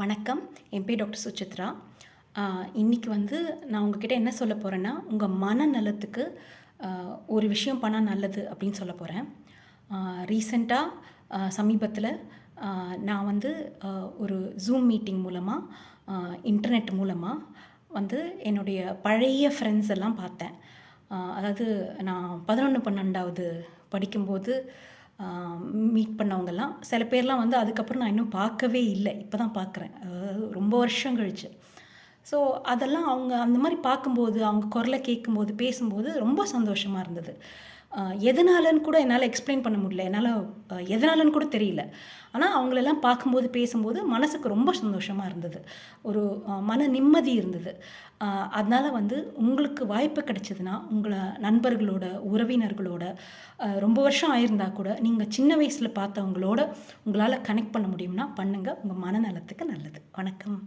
வணக்கம். என் பேர் டாக்டர் சுசித்ரா. இன்றைக்கி வந்து நான் உங்ககிட்ட என்ன சொல்ல போகிறேன்னா உங்கள் மனநலத்துக்கு ஒரு விஷயம் பண்ணால் நல்லது அப்படின்னு சொல்ல போகிறேன் ரீசண்டாக சமீபத்தில் நான் வந்து ஒரு ஜூம் மீட்டிங் மூலமாக இன்டர்நெட் மூலமாக வந்து என்னுடைய பழைய ஃப்ரெண்ட்ஸ் எல்லாம் பார்த்தேன். அதாவது நான் பதினொன்று பன்னெண்டாவது படிக்கும்போது மீட் பண்ணவங்கெல்லாம் சில பேர்லாம் வந்து அதுக்கப்புறம் நான் இன்னும் பார்க்கவே இல்லை. இப்போ தான் பார்க்குறேன். அதாவது ரொம்ப வருஷம் கழிச்சு. ஸோ அதெல்லாம் அவங்க அந்த மாதிரி பார்க்கும்போது அவங்க குரலை கேட்கும்போது பேசும்போது ரொம்ப சந்தோஷமாக இருந்தது. எதனாலன்னு கூட என்னால் எக்ஸ்பிளைன் பண்ண முடியல. என்னால் எதனாலன்னு கூட தெரியல. ஆனால் அவங்களெல்லாம் பார்க்கும்போது பேசும்போது மனசுக்கு ரொம்ப சந்தோஷமாக இருந்தது. ஒரு மன நிம்மதி இருந்தது. அதனால் வந்து உங்களுக்கு வாய்ப்பு கிடைச்சதுன்னா உங்களை நண்பர்களோட உறவினர்களோட ரொம்ப வருஷம் ஆயிருந்தா கூட நீங்கள் சின்ன வயசில் பார்த்தவங்களோட உங்களால் கனெக்ட் பண்ண முடியும்னா பண்ணுங்கள் உங்கள் மனநலத்துக்கு நல்லது. வணக்கம்.